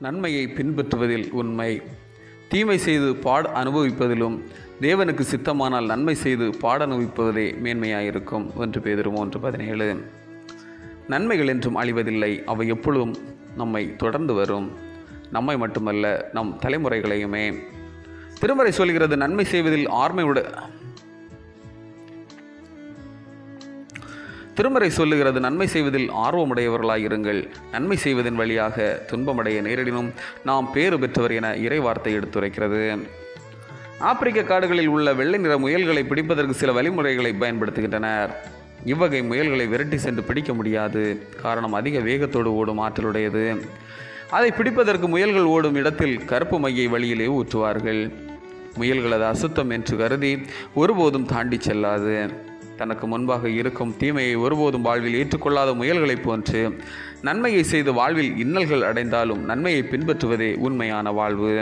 நன்மையை பின்பற்றுவதில் உண்மை. தீமை செய்து பாட அனுபவிப்பதிலும் தேவனுக்கு சித்தமானால் நன்மை செய்து பாட அனுபவிப்பதே மேன்மையாயிருக்கும் ஒன்று பேதரும் ஒன்று பதினேழு. நன்மைகள் என்றும் அழிவதில்லை அவை எப்பொழுதும் நம்மை தொடர்ந்து வரும். நம்மை மட்டுமல்ல நம் தலைமுறைகளையுமே. திருமறை சொல்கிறது நன்மை செய்வதில் ஆர்மையுட திருமறை சொல்லுகிறது நன்மை செய்வதில் ஆர்வமுடையவர்களாயிருங்கள் நன்மை செய்வதன் வழியாக துன்பமடைய நேரிடினும் நாம் பேறு பெற்றவர் என இறைவார்த்தை எடுத்துரைக்கிறது. ஆப்பிரிக்க காடுகளில் உள்ள வெள்ளை நிற முயல்களை பிடிப்பதற்கு சில வழிமுறைகளை பயன்படுத்துகின்றனர். இவ்வகை முயல்களை விரட்டி சென்று பிடிக்க முடியாது. காரணம் அதிக வேகத்தோடு ஓடும் ஆற்றலுடையது. அதை பிடிப்பதற்கு முயல்கள் ஓடும் இடத்தில் கருப்பு மையை வழியிலே ஊற்றுவார்கள். முயல்களது அசுத்தம் என்று கருதி ஒருபோதும் தாண்டி செல்லாது. தனக்கு முன்பாக இருக்கும் தீமையை ஒருபோதும் வாழ்வில் ஏற்றுக்கொள்ளாத முயல்களைப் போன்று நன்மையை செய்து வாழ்வில் இன்னல்கள் அடைந்தாலும் நன்மையை பின்பற்றுவதே உண்மையான வாழ்வு.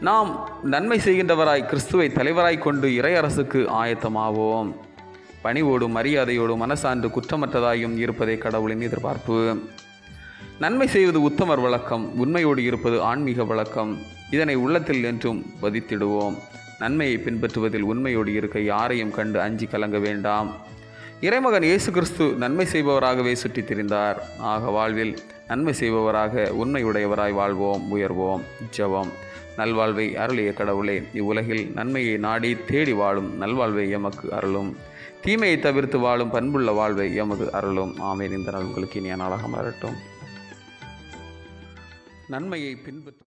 நாம் நன்மை செய்கின்றவராய் கிறிஸ்துவை தலைவராய் கொண்டு இறையரசுக்கு ஆயத்தமாவோம். பணிவோடும் மரியாதையோடும் மனசான்று குற்றமற்றதாயும் இருப்பதே கடவுளின் எதிர்பார்ப்பு. நன்மை செய்வது உத்தமர் வழக்கம் உண்மையோடு இருப்பது ஆன்மீக வழக்கம். இதனை உள்ளத்தில் என்றும் பதித்திடுவோம் நன்மையை பின்பற்றுவதில் உண்மையோடு இருக்க யாரையும் கண்டு அஞ்சி கலங்க வேண்டாம். இறைமகன் இயேசு கிறிஸ்து நன்மை செய்பவராகவே சுற்றித் திரிந்தார். ஆக வாழ்வில் நன்மை செய்பவராக உண்மையுடையவராய் வாழ்வோம் உயர்வோம் ஜெபம் நல்வாழ்வை அருளிய கடவுளே இவ்வுலகில் நன்மையை நாடி தேடி வாழும் நல்வாழ்வை எமக்கு அருளும். தீமையை தவிர்த்து வாழும் பண்புள்ள வாழ்வை எமது அருளும். ஆமேன். இந்த நாள் உங்களுக்கு இனிய நாளாக மலரட்டும் நன்மையை பின்பற்ற